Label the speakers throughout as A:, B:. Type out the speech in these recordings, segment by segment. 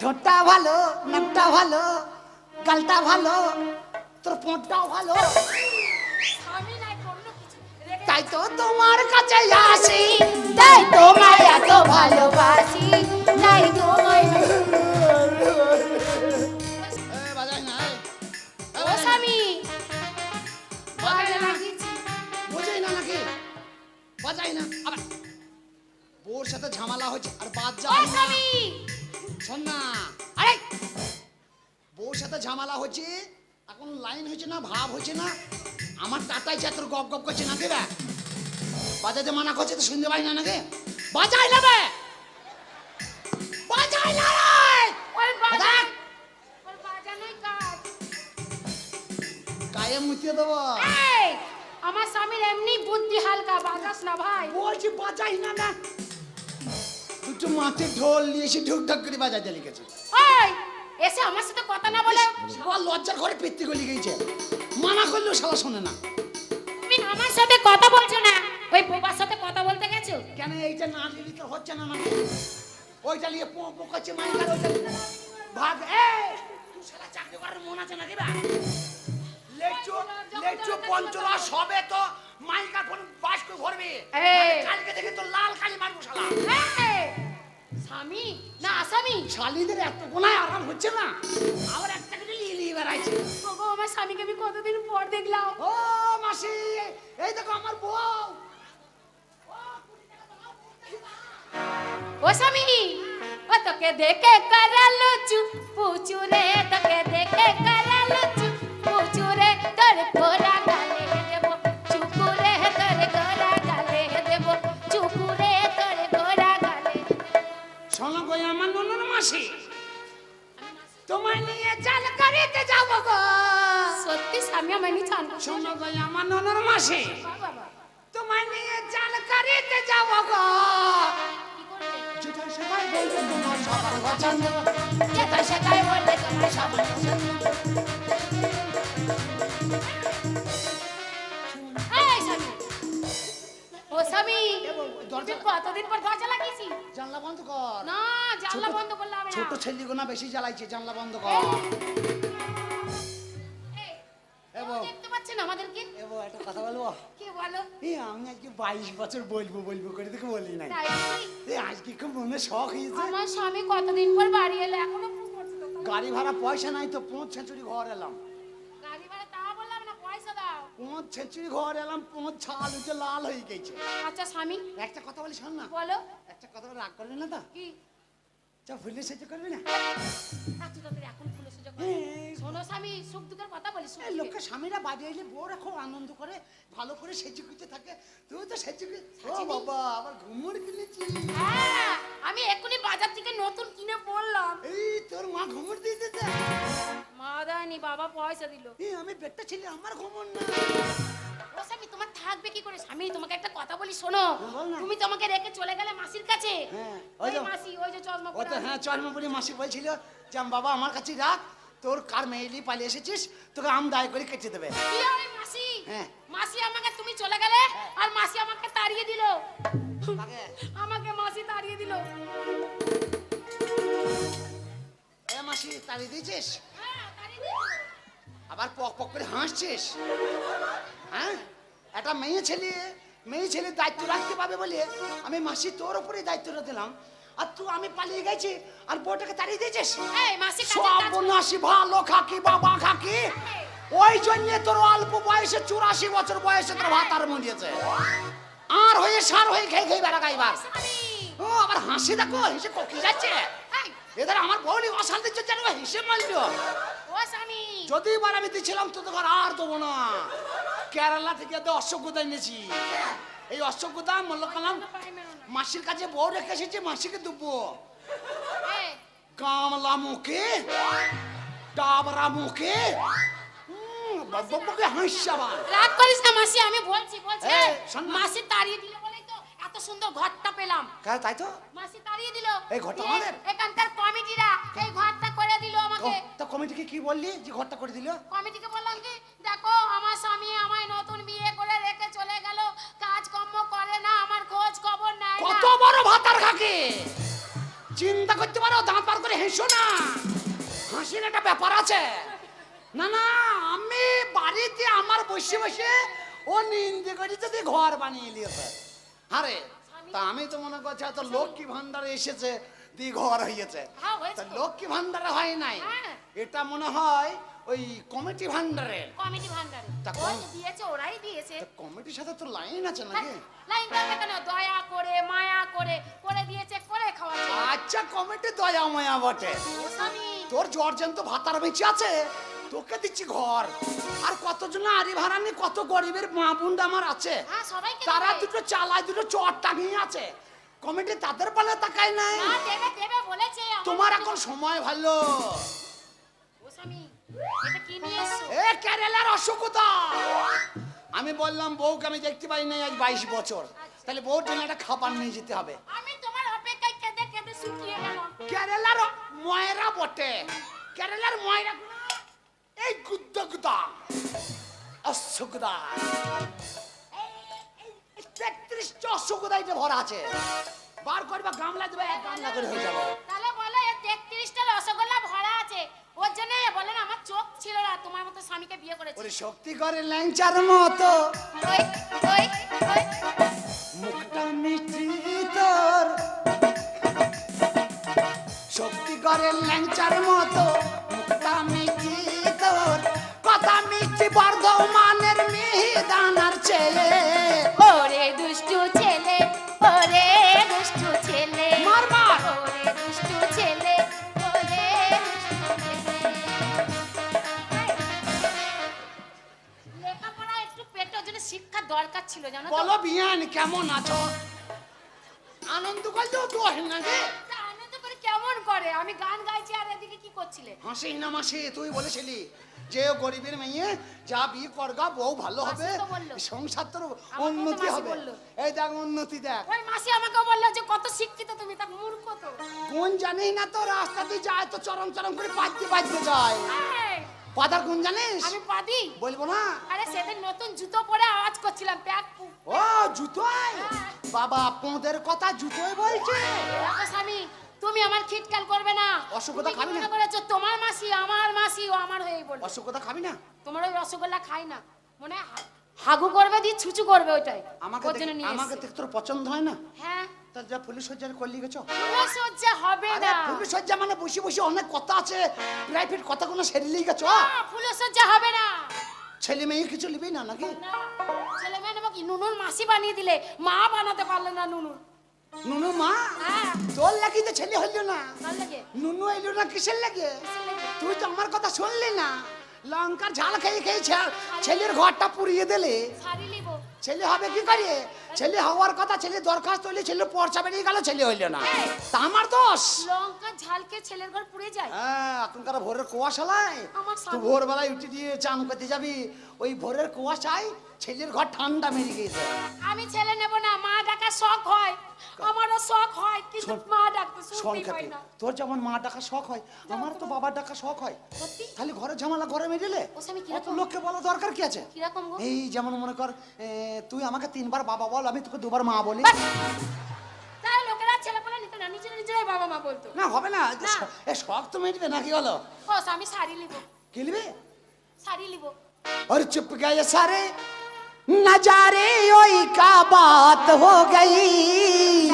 A: ঠোঁটটা ভালো নাকটা ভালো গালটা ভালো তোর পোঁটটাও ভালো। তাই তো তোমার কাছে আসি
B: তাই তোমায় এত ভালোবাসি তাই তোমায়
A: বাজাই না। আবার। সাথে ঝামেলা হচ্ছে আর বাদ যা
B: ও স্বামী
A: শোন না। আরে! বউর সাথে ঝামেলা হচ্ছে এখন লাইন হচ্ছে না ভাব হচ্ছে না। আমার টাটাই যা তোর গপ গপ করছে না দেবে? বাজাতে মানা করছে তো শুনতে পাই না নাকি? বাজাই নেবে বাজাই না গায়ে মুতিয়ে দেবো।
B: আমার স্বামীর এমনি বুদ্ধি হালকা বাজাস না ভাই।
A: বলছি বাজাই না না দুটো মাঠে ঢোল নিয়ে এসে ঢুক ঢাক করে বাজাইতে লিখেছে।
B: ওই এসে আমার সাথে কথা না বলে।
A: সবার লজ্জার ঘরে পেত্তি গলি গিয়েছে মানা করলেও শালা শোনে না।
B: তুমি আমার সাথে কথা বলছো না। ওই বোবার সাথে কথা বলতে গেছো?
A: কেন এইটা না দিলি তো হচ্ছে না মানে ওইটা নিয়ে পো পো করছে মাইকার ওইটা ভাগ এ তুই শালা চাকরি করার মন আছে নাকি বা লেচু লেচু পঞ্চলা সবে তো মাইকার ফোন বাস করে
B: এই।
A: কালকে দেখে তো লাল কালি মারবো শালা।
B: এই, স্বামী? না আসামি
A: শালিদের এত গোনায় আরাম হচ্ছে না। আবার একটা করে লিয়ে লিয়ে বেড়াইছে।
B: ওগো আমার স্বামীকে আমি কতদিন পর দেখলাম।
A: ও মাসি এই দেখো আমার বউ।
B: ও স্বামী ও তোকে দেখে করালো চু পুচু রে তোকে দেখে করালো চু
A: ননর মাসি তোমায় নিয়ে চাল করিতে যাব গো।
B: সত্যি স্বামী আমি নি জানব
A: শোনো গো আমার ননর মাসি তোমায় নিয়ে চাল করিতে যাব গো। যেটা সেটাই বলবে তোমার সবার পছন্দ।
B: যেটা সেটাই বললে তোমার সবার তুই কতদিন পর
A: জানলা বন্ধ
B: করলে হবে না।
A: ছোট ছেলেগুনা বেশি জ্বালাইছে জানলা বন্ধ কর।
B: দেখতে পাচ্ছেন আমাদেরকে
A: এবো একটা কথা বলব?
B: কি বলো?
A: এই আমি আজকে বাইশ বছর বলব বলব করে দেখে বলি নাই। এই আজকে খুব মনে শখ হয়েছে।
B: আমার স্বামী কতদিন পর বাড়ি এলো এখনও।
A: গাড়ি ভাড়া পয়সা নাই তো পৌঁছ ছেঁচুরি ঘর এলাম।
B: গাড়ি ভাড়া তা বললাম না পয়সা দাও।
A: পৌঁছ ছেঁচুরি ঘর এলাম পৌঁছ ছাল উঠে লাল হয়ে গেছে।
B: আচ্ছা স্বামী।
A: একটা কথা বলি শোন না।
B: বলো।
A: একটা কথা রাগ করবি না তো?
B: কি?
A: চা ফুলে সেজে করবি না?
B: তাড়াতাড়ি এখন শোনো স্বামী সুখ দুঃখের কথা বলি সুখ
A: এই লোকের স্বামীরা বাড়ি এলে বউরা খুব আনন্দ করে ভালো করে সেজে গুজে থাকে। তুই তো সেজে ও বাবা আবার ঘুমুর কিনেছি।
B: হ্যাঁ আমি এক্ষুনি বাজার থেকে নতুন কিনে বললাম।
A: এই তোর মা ঘুমুর দিতে
B: মা দেয়নি বাবা পয়সা দিল।
A: এই আমি বেটা ছেলে আমার ঘুমুর না।
B: থাকবে কি করে? স্বামী তোমাকে একটা কথা বলি শোনো।
A: হ্যাঁ,
B: তুমি তো আমাকে রেখে চলে গেলে মাসির কাছে?
A: হ্যাঁ, ওই যে-
B: মাসি ওই যে চশমা পরে
A: হ্যাঁ চর্ম বলে মাসি বলছিল যে আম বাবা আমার কাছে রাখ তোর কার মেয়েলি পালিয়ে এসেছিস তোকে আম দায় করে কেটে দেবে।
B: মাসি?
A: হ্যাঁ।
B: মাসি আমাকে তুমি চলে গেলে আর মাসি আমাকে তাড়িয়ে দিল। আমাকে? মাসি তাড়িয়ে দিল।
A: মাসি তাড়িয়ে দিয়েছিস? আবার পক পক করে হাসছিস? একটা মেয়ে ছেলে মেয়ে ছেলে দায়িত্ব রাখতে পাবে বলে আমি মাসি তোর উপরে দায়িত্বটা দিলাম। আর তুই আমি পালিয়ে গেছি আর বউটাকে তাড়িয়ে দিয়েছিস?
B: কাজ
A: ভালো খাকি বাবা খাকি। ওই জন্য তোর অল্প বয়সে চুরাশি বছর বয়সে তোর ভাতার মরিয়েছে। আর হয়ে সার হয়ে খেয়ে খেয়ে বেড়া গাইবার। ও আবার হাসি দেখো হেসে ককি যাচ্ছে।
B: এই,
A: এদের আমার বউলি অশান্তির জন্য হিসেব
B: স্বামী।
A: যদি এবার আমি দিচ্ছিলাম তো তোকে আর দেবো না। কেরালা থেকে তো অশ্বগোদা এনেছি। এই অশ্বগোদা মল্ল কালাম। মাসির কাছে বউ রেখে এসেছি মাসিকে দেবো। কামলা মুখে ডাবরা মুখে বাব্বাকে হাসিয়াবার
B: রাগ করিস না মাসি আমি বলছি বলছি। মাসি তাড়িয়ে দিল বলেই তো এত সুন্দর ঘরটা পেলাম।
A: তাই তো?
B: মাসি তাড়িয়ে দিল।
A: এই ঘরটা আমাদের?
B: এখানকার কমিটিরা এই ঘরটা করে দিল আমাকে।
A: তা কমিটিকে কি বললি যে ঘরটা করে দিল?
B: কমিটিকে বললাম কি দেখো আমার স্বামী আমায় নতুন বিয়ে করে রেখে চলে গেল। কাজকর্ম করে না আমার খোঁজ খবর নেয়
A: কত বড় ভাতার খাকে? চিন্তা করতে পারো দাঁত বার করে হেসো না। হাসির একটা ব্যাপার আছে। না না আমি বাড়িতে আমার বসে বসে ও নিন্দে করে যদি ঘর বানিয়ে নিয়েছে আরে তা আমি তো মনে করছি এত লক্ষ্মী ভান্ডারে এসেছে দি ঘর হয়েছে
B: হ্যাঁ, হয়েছে।
A: লক্ষ্মী ভান্ডারে হয় নাই।
B: হ্যাঁ।
A: এটা মনে হয় ওই কমিটি ভান্ডারের।
B: কমিটি ভান্ডারে।
A: তা
B: ওই দিয়েছে ওরাই দিয়েছে।
A: কমিটির সাথে তো লাইন আছে নাকি?
B: লাইন দেবে কেন? দয়া করে মায়া করে করে দিয়েছে করে খাওয়াচ্ছে।
A: আচ্ছা কমিটি দয়া মায়া বটে। তোর জর্জেন তো ভাতার বেঁচে আছে তোকে দিচ্ছি ঘর। আর কতজন আরি ভাড়ানি কত গরিবের মা বুন্ডা আমার আছে?
B: হ্যাঁ
A: তারা দুটো চালায় দুটো চট টাঙিয়ে আছে। কমিটি তাদের পালে তাকায় নাই। তোমার এখন সময় ভালো।
B: এটা কি নিয়ে এসছো
A: এ কেরালার অসুখতা আমি বললাম বউকে আমি দেখতে পাই নাই আজ বাইশ বছর। তাহলে বউর জন্য একটা খাবার নিয়ে যেতে হবে।
B: আমি তোমার অপেক্ষায় কেঁদে কেঁদে শুকিয়ে গেলাম।
A: কেরালার ময়রা বটে। কেরালার ময়রা এই গুদ্দা গুদা অসুখদা তেত্রিশটা অসুখদা এটা ভরা আছে। বার করবা গামলা দেবে এক গামলা করে হয়ে যাবে।
B: তাহলে বলো তেত্রিশটা রসগোল্লা ভরা আছে। ওর জন্য আমার চোখ ছিল না তোমার মতো স্বামীকে বিয়ে করেছে।
A: ওরে শক্তি করে ল্যাংচার মতো।
B: ওই ওই ওই।
A: মুখটা মিষ্টি তোর। শক্তি করে ল্যাংচার মতো মুখটা মিষ্টি তোর। কথা মিষ্টি বর্ধমানের মিহিদানার ছেলে।
B: ওরে দুষ্টু শিক্ষা দরকার ছিল জানো তো?
A: বলো বিয়ান কেমন আছো? আনন্দ করলেও দোষ নাকি
B: তা আনন্দ করে কেমন করে? আমি গান গাইছি আর এদিকে কি করছিলে?
A: হাসি না মাসি তুই বলেছিলি যে ও গরিবের মেয়ে যা বিয়ে করগা বউ ভালো হবে।
B: মাসি তো বলল।
A: সংসার তোর
B: তো
A: উন্নতি
B: মাসি
A: হবে।
B: বলল।
A: এই দেখ উন্নতি দেখ।
B: ওই মাসি আমাকে বলল যে কত শিক্ষিত তুমি তা মূর্খ তো।
A: কোন জানিস না তো রাস্তা দিয়ে যায় তো চরম চরম করে পাইতে পাইতে যায়।
B: এই,
A: পাতার কোন জানিস?
B: আমি পাদি
A: বলব না।
B: আরে সেদিন নতুন জুতো পরে আওয়াজ করছিলাম প্যাক
A: ও জুতোয়? বাবা আপনাদের কথা জুতোয় বলছে।
B: দেখো স্বামী তুমি আমার খিটকাল করবে না।
A: অসুখতা খাবি না?
B: করেছ তোমার মাসি আমার মাসি ও আমার হয়েই বলবে
A: অসুখতা খাবি না?
B: তোমার ওই রসগোল্লা খাই না। মনে হাগু করবে দিয়ে ছুচু করবে ওইটাই।
A: আমাকে আমাকে। তোর পছন্দ হয় না?
B: হ্যাঁ।
A: তা যা পুলিশ সজ্জার করলি গেছো
B: সজ্জা হবে না।
A: পুলিশ সজ্জা মানে বসে বসে অনেক কথা আছে। প্রাইভেট কথাগুলো সেরিলেই গেছো
B: সজ্জা হবে না।
A: ছেলে মেয়ে কিছু নিবি না নাকি?
B: ছেলে মেয়ে নুনুর মাসি বানিয়ে দিলে। মা বানাতে পারলে না নুনুর।
A: নুনু মা?
B: হ্যাঁ।
A: তোর লাগি তো ছেলে হইল না। নুনু এলো না কিসের লাগে? তুই তো আমার কথা শুনলি না। লঙ্কার ঝাল খেয়ে খেয়ে ছেলের ঘরটা পুড়িয়ে দিলে। ছেলে হবে কি করে? ছেলে হওয়ার কথা ছেলে দরখাস্ত হইলে ছেলে পর্চা বেরিয়ে গেল ছেলে হইল না। তা আমার দোষ?
B: লঙ্কা ঝালকে ছেলের ঘর পুড়ে যায়।
A: হ্যাঁ এখনকার ভোরের কুয়াশালায় তুই ভোরবেলায় উঠে দিয়ে চান করতে যাবি। ওই ভোরের কুয়াশায় ছেলের ঘর ঠান্ডা মেরে গিয়েছে
B: আমি ছেলে নেব না মা ডাকা শখ হয় আমারও শখ হয় কিন্তু
A: শোন-
B: মা ডাকতে
A: শোন
B: শুনতেই পাই
A: খেতে
B: না
A: তোর যেমন মা ডাকা শখ হয় আমার তো বাবার ডাকা শখ হয়
B: সত্যি
A: তাহলে ঘরে ঝামেলা ঘরে মেরেলে
B: ও স্বামী
A: অত
B: কিরকম?
A: লোককে বলা দরকার কি আছে
B: কিরকম গো
A: এই যেমন মনে কর এ, তুই আমাকে তিনবার বাবা বল আমি তোকে দুবার মা বলি
B: বাস! তাই লোকেরা ছেলে পেলে নিত না নিজেরা নিজেরাই বাবা মা বলতো
A: না হবে না
B: না।
A: এ শখ তো মেটবে নাকি হলো
B: ও আমি শাড়ি লিব
A: কিনবি
B: শাড়ি লিব
A: और चुप गए सारे नजारे ओई का बात हो गई।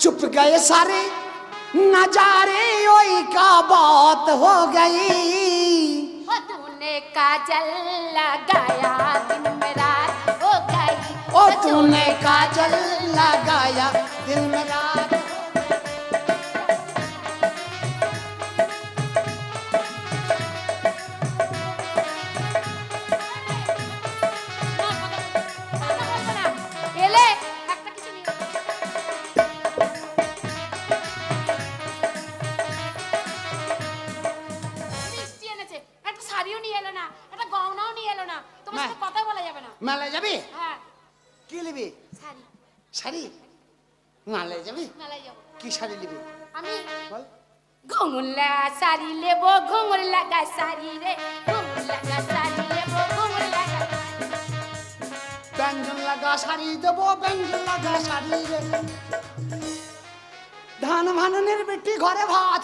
A: चुप गए सारे। नजारे ओई का बात हो गई।
B: तूने काजल लगाया दिन में रात हो गई।
A: ओ तूने काजल लगाया दिन में रात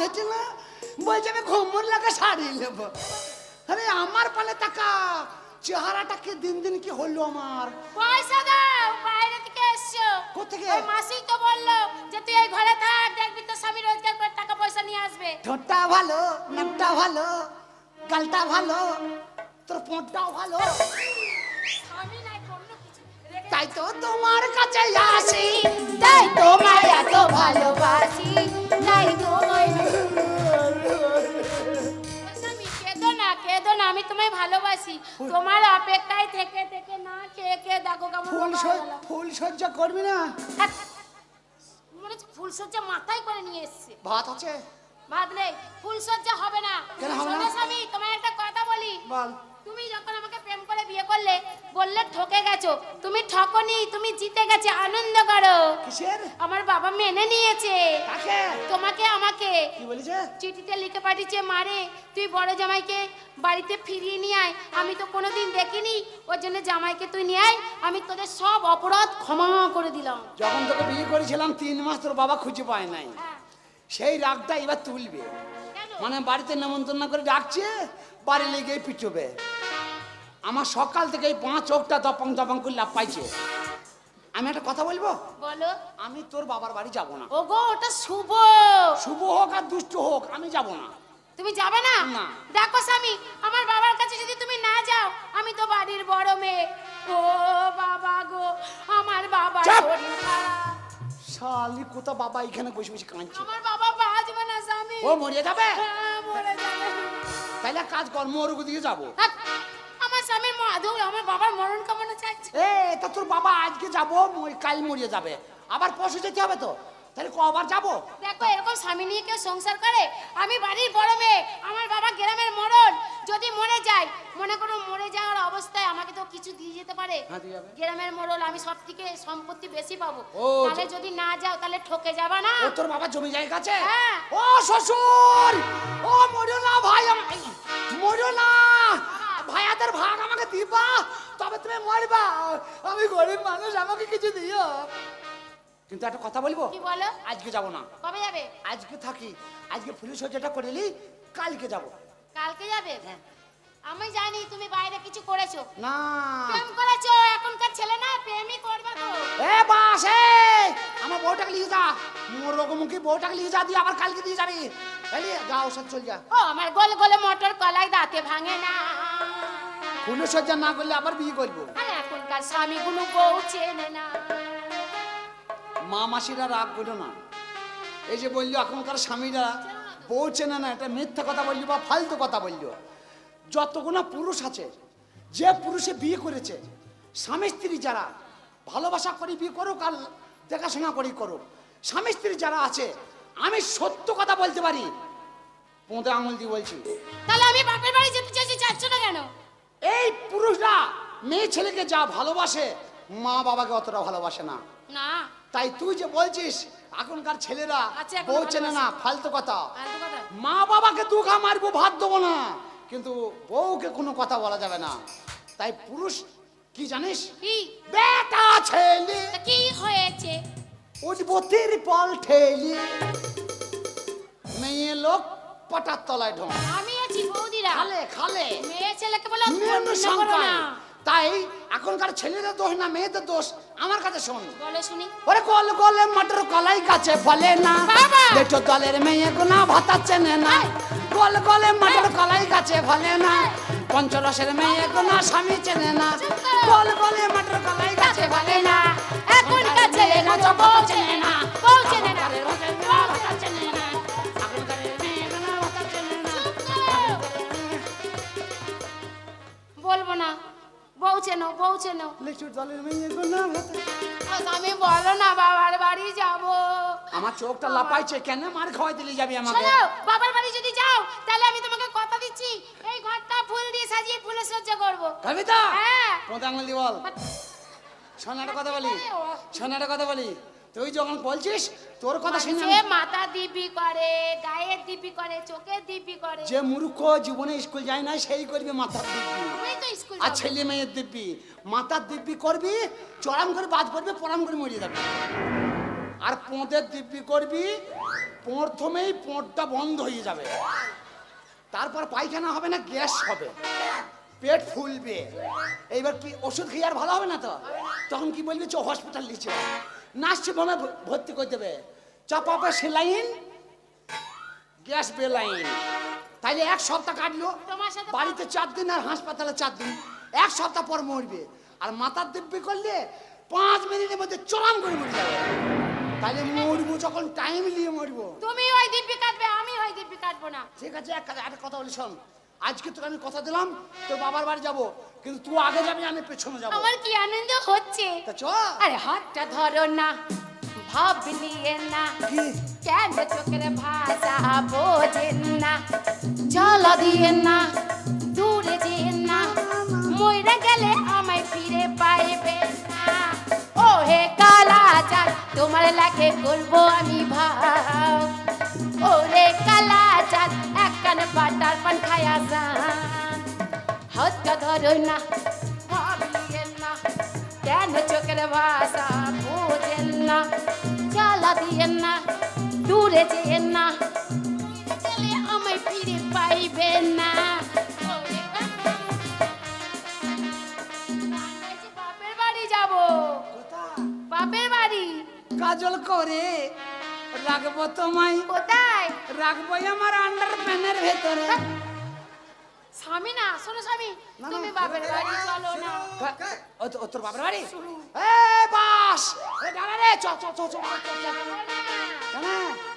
A: হচ্ছে না বলছে আমি ঘুমুর লাগে শাড়ি নেব। আরে আমার পালে টাকা চেহারাটা কি দিন দিন কি হলো আমার?
B: পয়সা দাও বাইরে থেকে এসছো।
A: কোত্থেকে?
B: ওই মাসি তো বলল যে তুই এই ঘরে থাক দেখবি তো স্বামী রোজগার করে টাকা পয়সা নিয়ে আসবে।
A: ঠোঁটটা ভালো নাকটা ভালো গালটা ভালো তোর পোঁটটাও ভালো।
B: স্বামী নাই অন্য কিছু।
A: তাই তো তোমার কাছে আসি
B: তাই তোমায় এত ভালোবাসি। তাই তোমায় কেঁদো না কেঁদো না আমি তোমায় ভালোবাসি তোমার অপেক্ষায় থেকে থেকে না খেয়ে খেয়ে দেখো কেমন
A: ফুল সজ- ফুল সজ্জা করবি না।
B: মনে হচ্ছে ফুলসজ্জা মাথায় করে নিয়ে এসছে
A: ভাত আছে
B: নেই ফুলসজ্জা হবে না
A: কেন হবে না?
B: শোনো স্বামী তোমায় একটা কথা বলি
A: বল
B: তুমি যখন আমাকে প্রেম করে বিয়ে করলে বললে ঠকে গেছো। তুমি ঠকনি তুমি জিতে গেছে আনন্দ করো।
A: কিসের?
B: আমার বাবা মেনে নিয়েছে।
A: কাকে?
B: তোমাকে আমাকে।
A: কি বলেছে?
B: চিঠিতে লিখে পাঠিয়েছে মারে তুই বড় জামাইকে বাড়িতে ফিরিয়ে নিয়ে আয়। আমি তো কোনোদিন দেখিনি। ওর জন্য জামাইকে তুই নিয়ে আয়। আমি তোদের সব অপরাধ ক্ষমা করে দিলাম।
A: যখন তোকে বিয়ে করেছিলাম তিন মাস তোর বাবা খুঁজে পায় নাই।
B: হ্যাঁ।
A: সেই রাগটা এবার তুলবে। মানে বাড়িতে নেমন্তন্ন করে ডাকছে বাড়ি লেগে পিটবে। আমার সকাল থেকে এই পাঁচ চোখটা দপং দপং করে লাভ পাইছে আমি একটা কথা বলব?
B: বলো।
A: আমি তোর বাবার বাড়ি যাব না।
B: ওগো ওটা শুভ।
A: শুভ হোক আর দুষ্ট হোক আমি যাব না।
B: তুমি যাবে না?
A: না।
B: দেখো স্বামী আমার বাবার কাছে যদি তুমি না যাও আমি তো বাড়ির বড় মেয়ে। ও বাবা গো আমার বাবা।
A: শালি কোথা বাবা এখানে বসে বসে কাঁদছে?
B: আমার বাবা বাঁচবে না স্বামী।
A: ও মরে যাবে?
B: হ্যাঁ, মরে যাবে।
A: তাহলে কাজ কর মরুক দিকে যাব।
B: আমার মাধুর আমার বাবার মরণ কামনা চাইছে।
A: এ তা তোর বাবা আজকে যাব ম- কাল মরিয়ে যাবে। আবার পরশু যেতে হবে তো? তাহলে কবার যাব?
B: দেখো এরকম স্বামী নিয়ে কেউ সংসার করে? আমি বাড়ির বড় মেয়ে আমার বাবা গ্রামের মরণ। যদি মরে যায় মনে করো মরে যাওয়ার অবস্থায় আমাকে তো কিছু দিয়ে যেতে পারে।
A: হ্যাঁ, দিয়ে যাবে।
B: গ্রামের মরল আমি সব থেকে সম্পত্তি বেশি পাবো।
A: ও,
B: তাহলে যদি না যাও তাহলে ঠকে যাবা না।
A: ও তোর বাবা জমি জায়গা আছে?
B: হ্যাঁ।
A: ও শ্বশুর! ও মরিও না ভাই আম- এই, মরিও না ভাইয়াদের ভাগ আমাকে দিবা তবে তুমি মরবা। আমি গরিব মানুষ আমাকে কিছু দিও। কিন্তু একটা কথা বলব?
B: কি বলো?
A: আজকে যাব না।
B: কবে যাবে?
A: আজকে থাকি। আজকে পুলিশ যেটা করে নিই কালকে যাব।
B: কালকে যাবে?
A: হ্যাঁ।
B: আমি জানি তুমি বাইরে কিছু করেছ।
A: না।
B: প্রেম করেছ এখনকার ছেলে না প্রেমই করবে তো।
A: এ বাস এ! আমার বউটাকে নিয়ে যা। মোর রকমুখী বউটাকে নিয়ে যা দিয়ে আবার কালকে দিয়ে যাবি। এলি যা ওষুধ চল যা।
B: ও আমার গোল গোলে মটর কলাই দাঁতে ভাঙে না।
A: পুলিশ সজ্জা না করলে আবার বিয়ে করব।
B: আর এখনকার স্বামীগুলো বউ চেনে না।
A: মা মাসিরা রাগ করো না। এই যে বলল এখনকার স্বামীরা বউ চেনে না এটা মিথ্যা কথা বলল বা ফালতু কথা বলল। যতগুলো পুরুষ আছে যে পুরুষে বিয়ে করেছে স্বামী স্ত্রী যারা ভালোবাসা করে বিয়ে করুক আর দেখাশোনা করেই করুক স্বামী স্ত্রী যারা আছে আমি সত্য কথা বলতে পারি। পোঁতে আঙুল দিয়ে বলছি।
B: তাহলে আমি বাপের বাড়ি যেতে চাইছি যাচ্ছ না কেন?
A: এই পুরুষরা মেয়ে ছেলেকে যা ভালোবাসে মা বাবাকে অতটা ভালোবাসে না।
B: না।
A: তাই তুই যে বলছিস এখনকার ছেলেরা
B: আচ্ছা,
A: বউ চেনে না ফালতু কথা। মা বাবাকে দুঘা মারবো ভাত দেবো না। কিন্তু বউকে কোনো কথা বলা যাবে না। তাই পুরুষ কি জানিস?
B: কি?
A: বেটা ছেলে।
B: কি হয়েছে?
A: উঠবো পল ঠেলি। মেয়ে লোক পটার তলায় ঢোক
B: আমি আছি বৌদিরা?
A: খালে খালে।
B: মেয়ে ছেলেকে বলে
A: নিম্ন
B: অপমান করো
A: সংখ্যায়
B: না।
A: তাই এখনকার ছেলেদের দোষ না মেয়েদের দোষ আমার কাছে শোন।
B: বলে শুনি।
A: ওরে গোল গোলে মটর কলাই গাছে ফলে না! দেখো দলের মেয়ে গুনা ভাতা চেনে না। গোল গোলে মটর কলাই গাছে ফলে না। পঞ্চরসের মেয়ে গুনা স্বামী চেনে না। গোল গোলে মটর কলাই গাছে ফলে না।
B: এখনকার না বউ চেনে না। বউ চেনো বউ চেনো
A: লিচুর দলের মেয়ে গুনা
B: আমি বলো না বাবার বাড়ি যাব।
A: আমার চোখটা লাপাইছে কেন? মার খাওয়াই দিলে যাবি আমাকে।
B: শোনো বাবার বাড়ি যদি যাও তাহলে আমি তোমাকে কথা দিচ্ছি। এই ঘরটা ফুল দিয়ে সাজিয়ে ফুলে সজ্জা করব।
A: কবিতা
B: হ্যাঁ।
A: কোন আঙুল দিয়ে বল শোনাটা কথা বলি। শোনাটা কথা বলি। তুই যখন বলছিস তোর কথা শুনে
B: সে মাথা দিব্যি করে গায়ের দিব্যি করে চোখের দিব্যি করে।
A: যে মূর্খ জীবনে স্কুল যায় না সেই করবি মাথার দিব্যি
B: তুমি তো স্কুল
A: আর। ছেলে মেয়ের দিব্যি মাথার দিব্যি করবি চড়াম করে বাদ পড়বে পড়াম করে মরিয়ে যাবে। আর পোঁদের দিব্যি করবি প্রথমেই পোঁটটা বন্ধ হয়ে যাবে। তারপর পায়খানা হবে না গ্যাস হবে। পেট ফুলবে। এইবার কি ওষুধ খেয়ে আর ভালো হবে না তো? তখন কি বলবি চ হসপিটাল নিচে নার্সিং হোমে ভর্তি করে দেবে। চাপাপে সেলাইন গ্যাস বেলাইন তাইলে এক সপ্তাহ কাটলো বাড়িতে চার দিন আর হাসপাতালে চার দিন। এক সপ্তাহ পর মরবে। আর মাথার দিব্যি করলে পাঁচ মিনিটের মধ্যে চলাম করে মরে যাবে। তাহলে মরবো যখন টাইম নিয়ে মরবো।
B: তুমি ওই দিব্যি কাটবে আমি ওই দিব্যি কাটবো না।
A: ঠিক আছে এক কাজ একটা কথা বলি শোন। আজকে তোকে আমি কথা দিলাম তোর বাবার বাড়ি যাব কিন্তু তুই আগে যাবি আমি পেছনে যাব।
B: আমার কি আনন্দ হচ্ছে?
A: তা চ।
B: আরে হাতটা ধরো না ভাব নিয়ে না।
A: কি?
B: কেন চোখের ভাষা বোঝেন না? জল দিয়ে না দূরে দিয়ে না। মইরা গেলে আমায় ফিরে পাইবে না। ও হে কালা চাঁদ তোমার লাগে করব আমি ভাব। ও রে কালা কান পাটার পান খায়া যান হাতটা ধরো না ভাবিয়েন না কেন চোখের ভাষা বোঝেন না? জ্বালা দিয়েন না দূরে যেন না গেলে আমায় ফিরে পাইবেন না। বাপের বাড়ি যাব। বাপের বাড়ি।
A: কাজল করে রাখব তোমায়
B: কোথায়
A: রাখব আমার আন্ডার প্যানের ভেতরে
B: স্বামী না শোনো স্বামী
A: না, না,
B: তুমি বাপের বাড়ি চলো না
A: ও তোর বাবার বাড়ি এ বাস এ দাঁড়া রে চ চ চ চ?
B: এই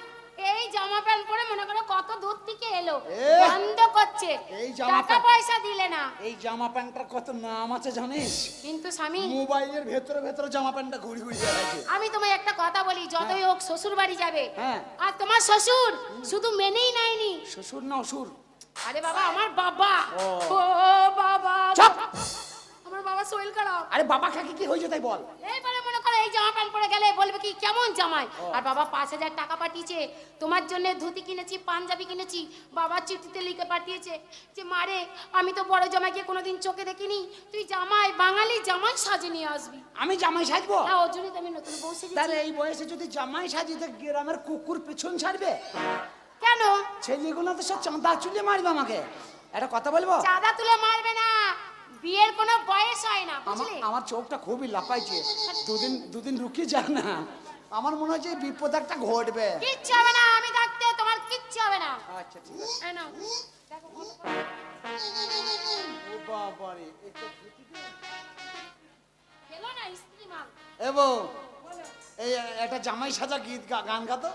B: জামা প্যান্ট পরে মনে করো কত দূর থেকে এলো! বন্ধ করছে।
A: এই জামা
B: টাকা পয়সা দিলে না।
A: এই জামা প্যান্টটার কত নাম আছে জানিস?
B: কিন্তু স্বামী
A: মোবাইলের ভেতরে ভেতরে জামা প্যান্টটা ঘুরি ঘুরি বেড়াচ্ছে
B: আমি তোমায় একটা কথা বলি যতই হোক শ্বশুর বাড়ি যাবে।
A: হ্যাঁ।
B: আর তোমার শ্বশুর শুধু মেনেই নেয়নি।
A: শ্বশুর না অসুর?
B: আরে বাবা আমার বাবা।
A: ও।
B: বাবা
A: চুপ!
B: আমার বাবা শরীর খারাপ
A: আরে বাবা কাকে কি হয়েছে তাই বল।
B: এই জামা প্যান্ট পরে গেলে বলবে কি কেমন জামাই? আর বাবা পাঁচ হাজার টাকা পাঠিয়েছে। তোমার জন্য ধুতি কিনেছি পাঞ্জাবি কিনেছি। বাবা চিঠিতে লিখে পাঠিয়েছে যে মারে আমি তো বড় জামাইকে কোনোদিন চোখে দেখিনি। তুই জামাই বাঙালি জামাই সাজে নিয়ে আসবি।
A: আমি জামাই সাজবো?
B: হ্যাঁ ওর জন্যই তো আমি নতুন বউ সেজেছি।
A: তাহলে এই বয়সে যদি জামাই সাজি তো গ্রামের কুকুর পেছন ছাড়বে?
B: কেন?
A: ছেলেগুলো তো সব চাঁদা চুলে মারবে আমাকে। একটা কথা বলব?
B: চাঁদা তুলে মারবে না। বিয়ের কোনো বয়স হয় না
A: আমার
B: বুঝলি?
A: আমার চোখটা খুবই লাফাইছে। দুদিন দুদিন রুকিয়ে যা না। আমার মনে হচ্ছে বিপদ একটা ঘটবে।
B: কিচ্ছু হবে না আমি থাকতে তোমার কিচ্ছু হবে না।
A: আচ্ছা ঠিক আছে।
B: এই নাও। দেখো।
A: ও এটা ধুতি দিয়ে?
B: খেলো না স্ত্রী মাল।
A: এ বউ এই একটা জামাই সাজা গীত গান গাতো?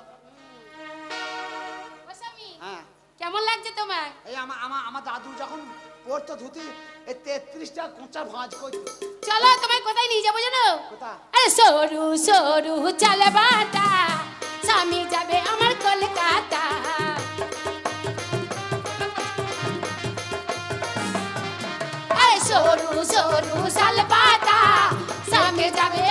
A: হ্যাঁ।
B: কেমন লাগছে তোমার?
A: এই আমার আমার দাদু যখন পড়তো ধুতি এই তেত্রিশটা কোঁচা ভাঁজ করতো
B: চলো তোমায় কোথায় নিয়ে যাব জানো? আরে সরু সরু চালে বাটা স্বামী যাবে আমার কলকাতা। আরে সরু সরু চালে বাটা স্বামী যাবে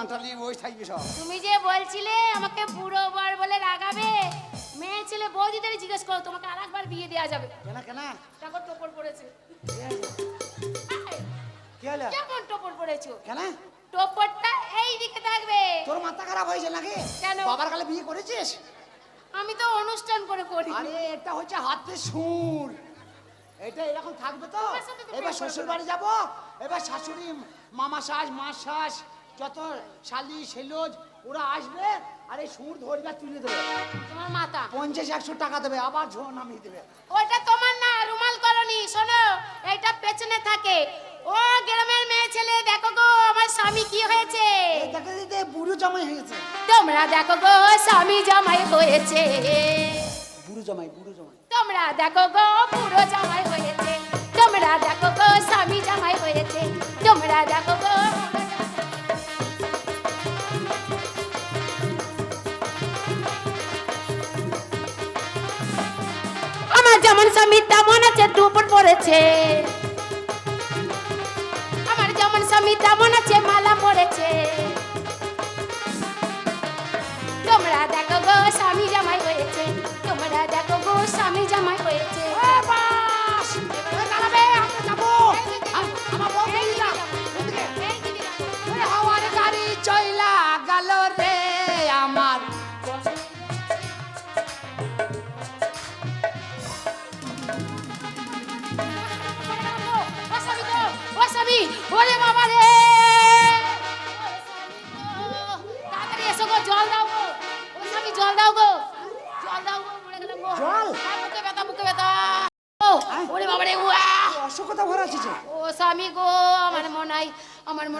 A: না বই থাকবি সব।
B: তুমি যে বলছিলে আমাকে বুড়ো বর বলে রাগাবে মেয়ে ছেলে বৌদিদের জিজ্ঞেস করো তোমাকে আর একবার বিয়ে দেওয়া যাবে।
A: কেন কেন?
B: দেখো টোপর পড়েছে।
A: কি? হলো?
B: কেমন টোপর পড়েছো।
A: কেন?
B: টোপরটা এই দিকে থাকবে।
A: তোর মাথা খারাপ হয়েছে নাকি?
B: কেন?
A: বাবার কালে বিয়ে করেছিস?
B: আমি তো অনুষ্ঠান করে করি।
A: আরে এটা হচ্ছে হাতে সুর। এটা এরকম থাকবে তো? এবার শ্বশুর বাড়ি যাব এবার শাশুড়ি মামা শাস মা শাস যত শালি সেলোজ ওরা আসবে আর এই সুর ধরবে তুলে দেবে।
B: তোমার মাথা।
A: পঞ্চাশ একশো টাকা দেবে আবার ঝো নামিয়ে দেবে।
B: ওইটা তোমার না রুমাল করনি শোনো এটা পেছনে থাকে। ও গ্রামের মেয়ে ছেলে দেখো গো আমার স্বামী কি হয়েছে?
A: দেখো দিতে বুড়ো জামাই হয়েছে।
B: তোমরা দেখো গো স্বামী জামাই হয়েছে।
A: বুড়ো জামাই বুড়ো জামাই।
B: তোমরা দেখো গো পুরো জামাই হয়েছে। তোমরা দেখো গো স্বামী জামাই হয়েছে। তোমরা দেখো গো স্বামী আছে দুপুর পড়েছে। আমার যেমন স্বামী তেমন আছে, মালা পড়েছে। তোমরা দেখো গো, স্বামী জামাই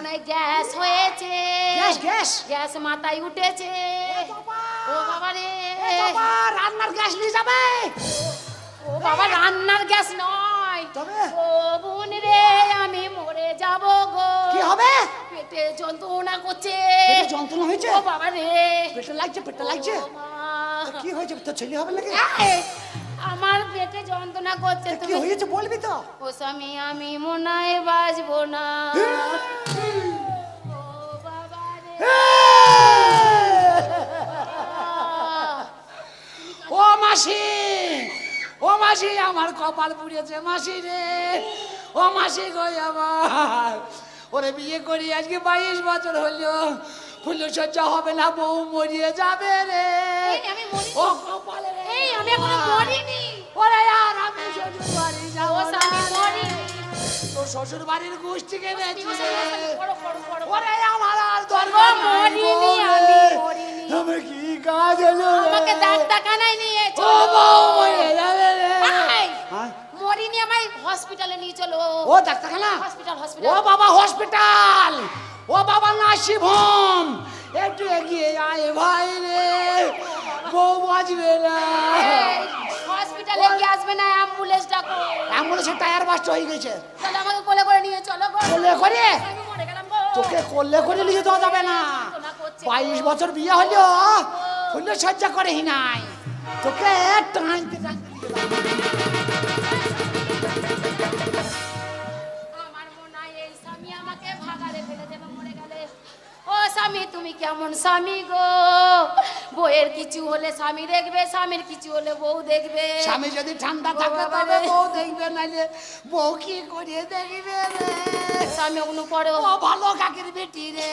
B: মনে হয় গ্যাস হয়েছে।
A: Gas gas.
B: গ্যাস মাথায় উঠেছে। ও বাবা রে।
A: রান্নার গ্যাস নিয়ে যাবে।
B: ও বাবা রান্নার গ্যাস নয়? ও বোন রে আমি মরে যাব গো।
A: কি হবে?
B: পেটে যন্ত্রণা করছে।
A: পেটে যন্ত্রণা হয়েছে?
B: ও বাবা রে।
A: পেটে লাগছে পেটে লাগছে। কি হয়েছে? তোর ছেলে হবে নাকি?
B: আমার পেটে যন্ত্রণা করছে
A: কি
B: তুমি।
A: হয়েছে বলবি তো?
B: ও স্বামী আমি মনে হয় বাঁচবো না ও বাবা রে।
A: ও মাসি ও মাসি আমার কপাল পুড়েছে মাসি রে। ও মাসি গো আমার। ওরে বিয়ে করি আজকে বাইশ বছর হলো। ফুল সজ্জা হবে না বউ মরিয়ে যাবে রে।
B: আমি
A: ও কপালে রে।
B: এই আমি এখনও মরিনি।
A: ওরে আর আমি শ্বশুর বাড়ি
B: ও
A: না
B: স্বামী মরিনি।
A: তোর শ্বশুর বাড়ির
B: ও ও।
A: ওরে আমার আর দরকার
B: মরিনি, আমি মরিনি।
A: কি কাজ হলো?
B: আমাকে ডাক্তারখানায় নিয়ে
A: ও
B: চলো
A: বউ মরে যাবে রে। হ্যাঁ?
B: মরিনি আমায় হসপিটালে নিয়ে চলো।
A: ও ডাক্তারখানা?
B: হসপিটাল
A: ও
B: হসপিটাল
A: বাবা হসপিটাল ও বাবা নাসিব হোম একটু এগিয়ে আয় ভাই রে। বউ বাজবে না।
B: হসপিটালে কি আসবে না অ্যাম্বুলেন্স ডাকো।
A: অ্যাম্বুলেন্সের টায়ার বাস্ট হয়ে গেছে।
B: তাহলে আমাকে কোলে করে নিয়ে চলো
A: কোলে করে? তোকে করলে করে নিয়ে যাওয়া যাবে না। বাইশ বছর বিয়ে হলো ফুল সজ্জা করে নাই। তোকে টানতে টানতে
B: কেমন স্বামী গো? বউয়ের কিছু হলে স্বামী দেখবে স্বামীর কিছু হলে বউ দেখবে।
A: স্বামী যদি ঠান্ডা থাকে তবে বউ দেখবে নাইলে বউ কি করে দেখবে রে?
B: স্বামী ওগুলো পড়ো
A: ও ভালো কাকের বেটি রে।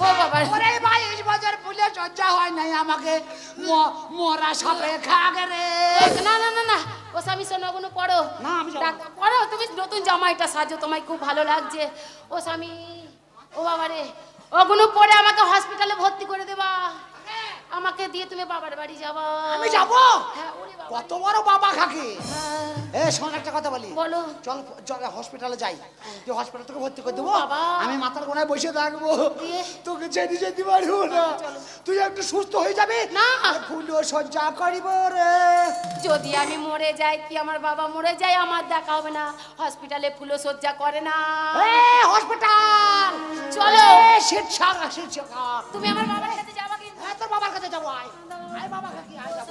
B: ও বাবা
A: ওরে বাইশ বছর ফুলে সজ্জা হয় নাই আমাকে। ম- মরা সাপে খাগ রে।
B: না না না না। ও স্বামী শোনো ওগুলো পড়ো।
A: না, আমি
B: পড়ো। তুমি নতুন জামাইটা সাজো তোমায় খুব ভালো লাগছে। ও স্বামী ও বাবা রে। ওগুলো পরে আমাকে হসপিটালে ভর্তি করে দেবা। আমাকে দিয়ে তুমি বাবার বাড়ি যাবা।
A: আমি যাব?
B: হ্যাঁ ওরে বাবা।
A: কত বড় বাবা খাকে
B: হ্যাঁ,
A: এ শোন একটা কথা বলি।
B: বলো।
A: চল চল হসপিটালে যাই। তুই হসপিটাল থেকে ভর্তি করে দেবো। আমি মাথার গোড়ায় বসে থাকব। তোকে ছেড়ে যেতে পারব না। তুই একটু সুস্থ হয়ে যাবি।
B: না।
A: ফুল সজ্জা করিব রে।
B: যদি আমি মরে যাই কি আমার বাবা মরে যায়? আমার দেখা হবে না। হসপিটালে ফুলো সজ্জা করে না।
A: এ হসপিটাল
B: চলো।
A: শীত শাক শীত শাক
B: তুমি আমার বাবার কাছে যাবা কিন্তু
A: হ্যাঁ তোর বাবার কাছে যাব আয় আয় বাবা কাছে আয় যাব